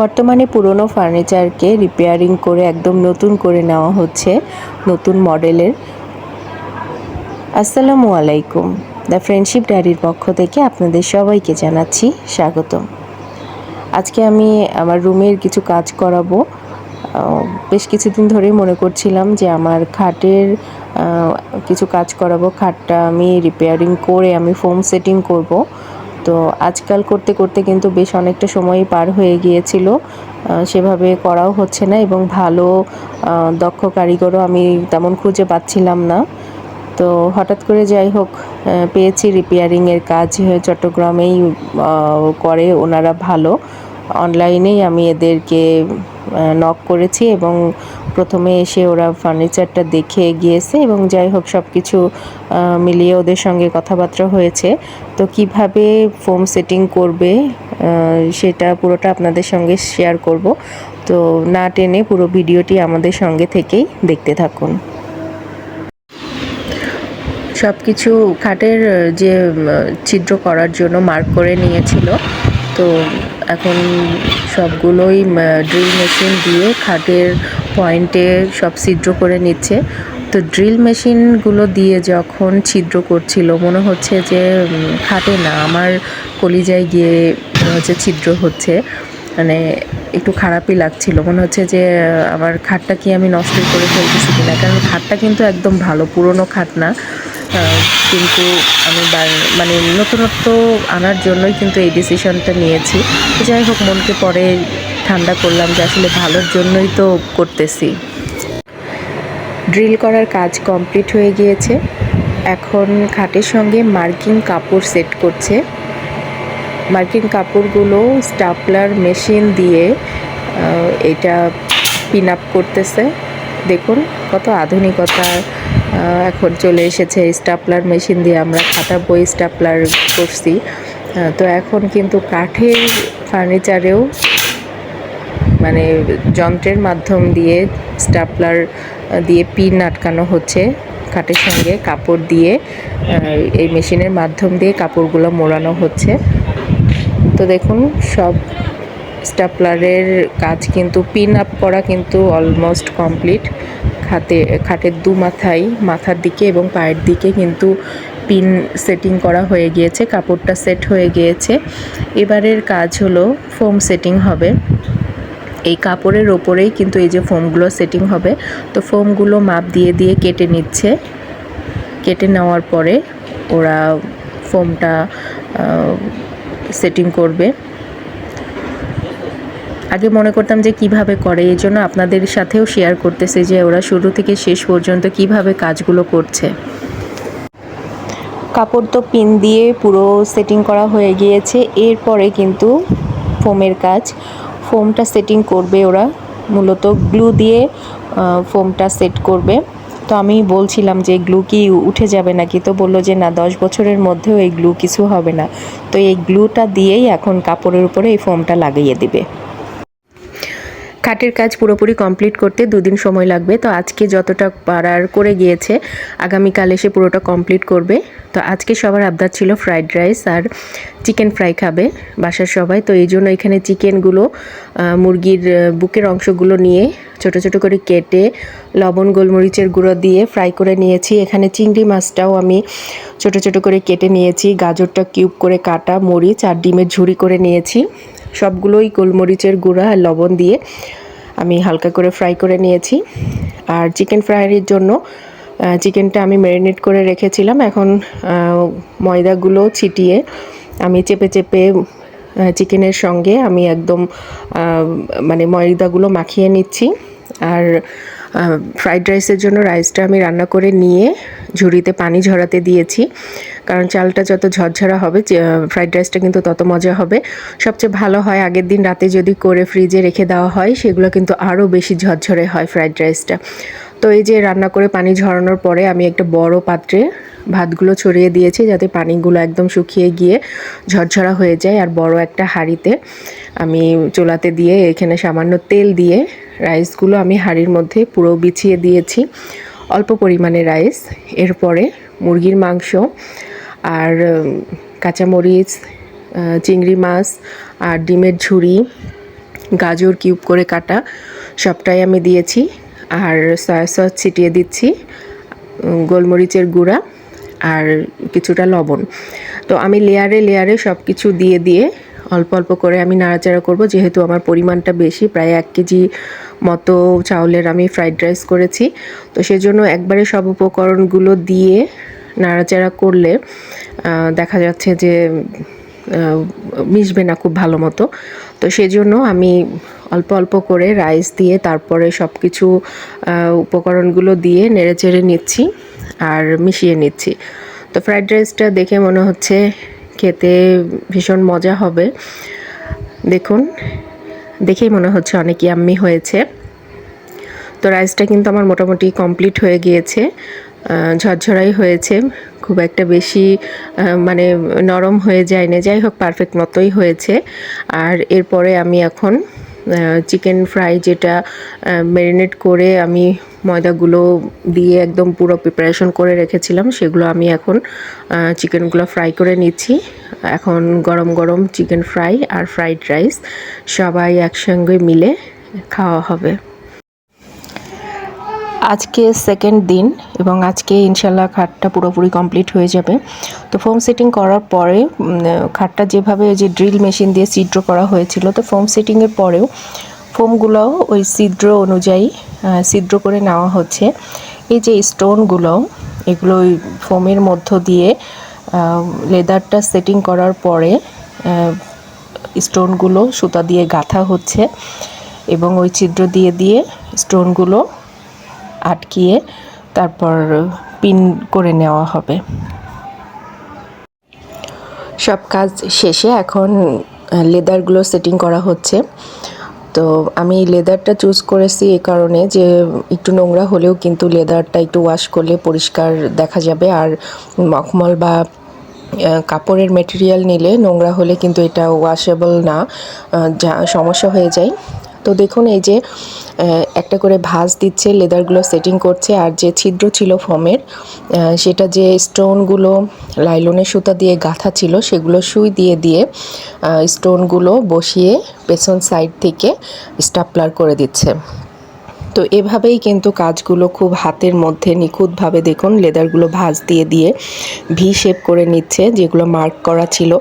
বর্তমানে পুরনো ফার্নিচারকে রিপেয়ারিং করে একদম নতুন করে নেওয়া হচ্ছে নতুন মডেলের। আসসালামু আলাইকুম। দ্য ফ্রেন্ডশিপ ডায়েরির পক্ষ থেকে আপনাদের সবাইকে জানাচ্ছি স্বাগতম। আজকে আমি আমার রুমের কিছু কাজ করাবো। বেশ কিছুদিন ধরেই মনে করছিলাম যে আমার খাটের কিছু কাজ করাবো। খাটটা আমি রিপেয়ারিং করে আমি ফোম সেটিং করব। তো আজকাল করতে করতে কিন্তু বেশ অনেকটা সময়ই পার হয়ে গিয়েছিল। সেভাবে করাও হচ্ছে না এবং ভালো দক্ষ কারিগরও আমি তেমন খুঁজে পাচ্ছিলাম না। তো হঠাৎ করে যাই হোক পেয়েছি রিপেয়ারিংয়ের কাজ, চট্টগ্রামেই করে ওনারা ভালো। অনলাইনেই আমি এদেরকে নক করেছি এবং প্রথমে এসে ওরা ফার্নিচারটা দেখে গিয়েছে এবং যাই হোক সব কিছু মিলিয়ে ওদের সঙ্গে কথাবার্তা হয়েছে। তো কীভাবে ফোম সেটিং করবে সেটা পুরোটা আপনাদের সঙ্গে শেয়ার করব। তো না টেনে পুরো ভিডিওটি আমাদের সঙ্গে থেকেই দেখতে থাকুন। সব কিছু খাটের যে ছিদ্র করার জন্য মার্ক করে নিয়েছিল। তো এখন সবগুলোই ড্রিল মেশিন দিয়ে খাটের পয়েন্টে সব ছিদ্র করে নিচ্ছে। তো ড্রিল মেশিনগুলো দিয়ে যখন ছিদ্র করছিল, মনে হচ্ছে যে খাটে না, আমার কলিজায় গিয়ে হচ্ছে ছিদ্র হচ্ছে। মানে একটু খারাপই লাগছিল, মনে হচ্ছে যে, আমার খাটটা কি আমি নষ্ট করে ফেলতেছি কিনা? কারণ খাটটা কিন্তু একদম ভালো, পুরনো খাট না। কিন্তু আমি মানে নতুনত্ব আনার জন্যই কিন্তু এই ডিসিশনটা নিয়েছি। যাই হোক, মনকে পরে ঠান্ডা করলাম যে আসলে ভালোর জন্যই তো করতেছি। ড্রিল করার কাজ কমপ্লিট হয়ে গিয়েছে। এখন খাটের সঙ্গে মার্কিং কাপড় সেট করছে। মার্কিং কাপড়গুলো স্টাপলার মেশিন দিয়ে এটা পিন আপ করতেছে। দেখুন কত আধুনিকতা এখন চলে এসেছে স্টাপলার মেশিন দিয়ে আমরা খাতা বই স্টাপলার করছি। তো এখন কিন্তু কাঠের ফার্নিচারেও মানে যন্ত্রের মাধ্যম দিয়ে স্টাপলার দিয়ে পিন আটকানো হচ্ছে খাটের সঙ্গে, কাপড় দিয়ে এই মেশিনের মাধ্যম দিয়ে কাপড়গুলো মোড়ানো হচ্ছে। তো দেখুন, সব স্টাপলারের কাজ কিন্তু, পিন আপ করা কিন্তু অলমোস্ট কমপ্লিট খাতে, খাটের দু মাথায়, মাথার দিকে এবং পায়ের দিকে কিন্তু পিন সেটিং করা হয়ে গিয়েছে, কাপড়টা সেট হয়ে গিয়েছে। এবারের কাজ হলো ফোম সেটিং হবে। এই কাপড়ের ওপরেই কিন্তু এই যে ফোমগুলো সেটিং হবে। তো ফোমগুলো মাপ দিয়ে দিয়ে কেটে নিচ্ছে। কেটে নেওয়ার পরে ওরা ফোমটা সেটিং করবে। আগে মনে করতাম যে কীভাবে করে, এই জন্য আপনাদের সাথেও শেয়ার করতেছে যে ওরা শুরু থেকে শেষ পর্যন্ত কীভাবে কাজগুলো করছে। কাপড় তো পিন দিয়ে পুরো সেটিং করা হয়ে গিয়েছে। এরপরে কিন্তু ফোমের কাজ। ফোমটা সেটিং করবে ওরা। মূলত গ্লু দিয়ে ফোমটা সেট করবে। তো আমি বলছিলাম যে গ্লু কি উঠে যাবে নাকি? তো বলল যে না, দশ বছরের মধ্যেও এই গ্লু কিছু হবে না। তো এই গ্লুটা দিয়েই এখন কাপড়ের উপরে এই ফোমটা লাগিয়ে দিবে। খাটের কাজ পুরোপুরি কমপ্লিট করতে দুদিন সময় লাগবে। তো আজকে যতটা পারার করে গিয়েছে, আগামীকাল এসে পুরোটা কমপ্লিট করবে। তো আজকে সবার আবদার ছিল ফ্রাইড রাইস আর চিকেন ফ্রাই খাবে বাসার সবাই। তো এই জন্য এখানে চিকেনগুলো মুরগির বুকের অংশগুলো নিয়ে ছোট ছোট করে কেটে লবণ, গোলমরিচের গুঁড়ো দিয়ে ফ্রাই করে নিয়েছি। এখানে চিংড়ি মাছটাও আমি ছোট ছোট করে কেটে নিয়েছি। গাজরটা কিউব করে কাটা, মরিচ আর ডিমের ঝুড়ি করে নিয়েছি। সবগুলোই গোলমরিচের গুঁড়া আর লবণ দিয়ে আমি হালকা করে ফ্রাই করে নিয়েছি। আর চিকেন ফ্রাইয়ের জন্য চিকেনটা আমি ম্যারিনেট করে রেখেছিলাম। এখন ময়দাগুলো ছিটিয়ে আমি চেপে চেপে চিকেনের সঙ্গে আমি একদম মানে ময়দাগুলো মাখিয়ে নিচ্ছি। আর ফ্রাইড রাইসের জন্য রাইসটা আমি রান্না করে নিয়ে ঝুড়িতে পানি ঝরাতে দিয়েছি। কারণ চালটা যত ঝরঝরা হবে ফ্রাইড রাইসটা কিন্তু তত মজা হবে। সবচেয়ে ভালো হয় আগের দিন রাতে যদি করে ফ্রিজে রেখে দেওয়া হয়, সেগুলো কিন্তু আরও বেশি ঝরঝরে হয় ফ্রাইড রাইসটা তো এই যে রান্না করে পানি ঝরানোর পরে আমি একটা বড় পাত্রে ভাতগুলো ছড়িয়ে দিয়েছি যাতে পানিগুলো একদম শুকিয়ে গিয়ে ঝরঝরা হয়ে যায় আর বড় একটা হাঁড়িতে আমি চুলাতে দিয়ে এখানে সামান্য তেল দিয়ে রাইসগুলো আমি হাঁড়ির মধ্যে পুরো বিছিয়ে দিয়েছি। অল্প পরিমাণে রাইস, এরপরে মুরগির মাংস আর কাঁচামরিচ চিংড়ি মাছ আর ডিমের ঝুড়ি, গাজর কিউব করে কাটা সবটাই আমি দিয়েছি। আর সয়া সস ছিটিয়ে দিচ্ছি গোলমরিচের গুঁড়া আর কিছুটা লবণ। তো আমি লেয়ারে লেয়ারে সব কিছু দিয়ে দিয়ে অল্প অল্প করে আমি নাড়াচাড়া করব, যেহেতু আমার পরিমাণটা বেশি, প্রায় এক কেজি মতো চাউলের আমি ফ্রাইড রাইস করেছি। তো সেজন্য একবারে সব উপকরণগুলো দিয়ে নাড়াচাড়া করলে দেখা যাচ্ছে যে মিশবে না খুব ভালো মতো। তো সেজন্য আমি অল্প অল্প করে রাইস দিয়ে তারপরে সব কিছু উপকরণগুলো দিয়ে নেড়েচেড়ে নিচ্ছি আর মিশিয়ে নিচ্ছি। তো ফ্রাইড রাইসটা দেখে মনে হচ্ছে খেতে ভীষণ মজা হবে। দেখুন, দেখেই মনে হচ্ছে অনেক ইয়াম্মি হয়েছে। তো রাইসটা কিন্তু আমার মোটামুটি কমপ্লিট হয়ে গিয়েছে ঝরঝরাই হয়েছে। খুব একটা বেশি মানে নরম হয়ে যায় না যাই হোক পারফেক্ট মতোই হয়েছে। আর এরপরে আমি এখন চিকেন ফ্রাই যেটা ম্যারিনেট করে আমি ময়দাগুলো দিয়ে একদম পুরো প্রিপারেশন করে রেখেছিলাম, সেগুলো আমি এখন চিকেনগুলো ফ্রাই করে নিচ্ছি। এখন গরম গরম চিকেন ফ্রাই আর ফ্রাইড রাইস সবাই একসঙ্গে মিলে খাওয়া হবে। আজকে সেকেন্ড দিন এবং আজকে ইনশাল্লাহ খাটটা পুরোপুরি কমপ্লিট হয়ে যাবে। তো ফোম সেটিং করার পরে খাটটা যেভাবে যে ড্রিল মেশিন দিয়ে ছিদ্র করা হয়েছিল, তো ফোম সেটিংয়ের পরেও ফোমগুলোও ওই ছিদ্র অনুযায়ী ছিদ্র করে নেওয়া হচ্ছে। এই যে স্টোনগুলো এগুলো ওই ফোমের মধ্য দিয়ে লেদারটা সেটিং করার পরে স্টোনগুলো সুতা দিয়ে গাঁথা হচ্ছে এবং ওই ছিদ্র দিয়ে দিয়ে স্টোনগুলো আটকিয়ে তারপর পিন করে নেওয়া হবে। সব কাজ শেষে এখন লেদারগুলো সেটিং করা হচ্ছে। তো আমি লেদারটা চুজ করেছি এই কারণে যে একটু নোংরা হলেও কিন্তু লেদারটা একটু ওয়াশ করলে পরিষ্কার দেখা যাবে। আর মখমল বা কাপড়ের মেটেরিয়াল নিলে নোংরা হলে কিন্তু এটা ওয়াশেবল না। যা সমস্যা হয়ে যায়। তো দেখুন, এই যে একটা করে ভাঁজ দিচ্ছে, লেদারগুলো সেটিং করছে, আর যে ছিদ্র ছিল ফোমের সেটা যে স্টোনগুলো লাইলনের সুতা দিয়ে গাঁথা ছিল, সেগুলো সুই দিয়ে দিয়ে স্টোনগুলো বসিয়ে পেছন সাইড থেকে স্টাপলার করে দিচ্ছে। তো এভাবেই কিন্তু কাজগুলো খুব হাতের মধ্যে নিখুঁতভাবে দেখুন, লেদারগুলো ভাঁজ দিয়ে দিয়ে ভি শেপ করে নিচ্ছে, যেগুলো মার্ক করা ছিল।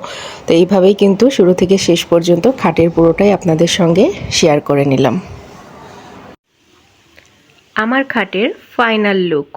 তো এইভাবেই কিন্তু শুরু থেকে শেষ পর্যন্ত খাটের পুরোটাই আপনাদের সঙ্গে শেয়ার করে নিলাম। আমার খাটের ফাইনাল লুক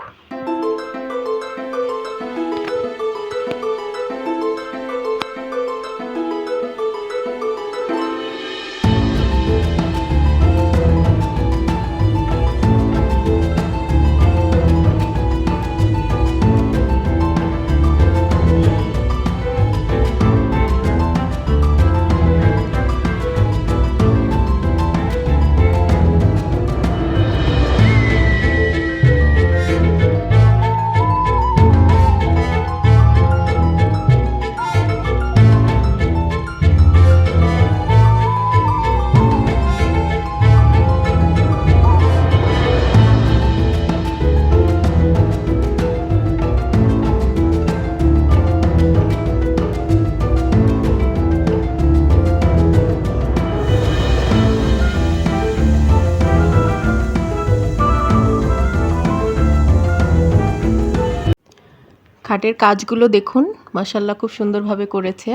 খাটের কাজগুলো দেখুন। মাসাল্লাহ খুব সুন্দরভাবে করেছে।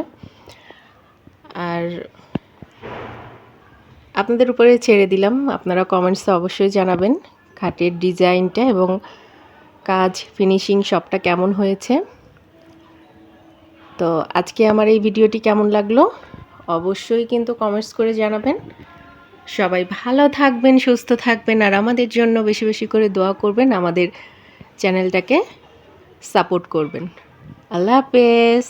আর আপনাদের উপরে ছেড়ে দিলাম। আপনারা কমেন্টসে অবশ্যই জানাবেন খাটের ডিজাইনটা এবং কাজ ফিনিশিং সবটা কেমন হয়েছে। তো আজকে আমার এই ভিডিওটি কেমন লাগল? অবশ্যই কিন্তু কমেন্টস করে জানাবেন। সবাই ভালো থাকবেন, সুস্থ থাকবেন, আর আমাদের জন্য বেশি বেশি করে দোয়া করবেন আমাদের চ্যানেলটাকে। সাপোর্ট করবেন। আল্লাহ হাফেজ।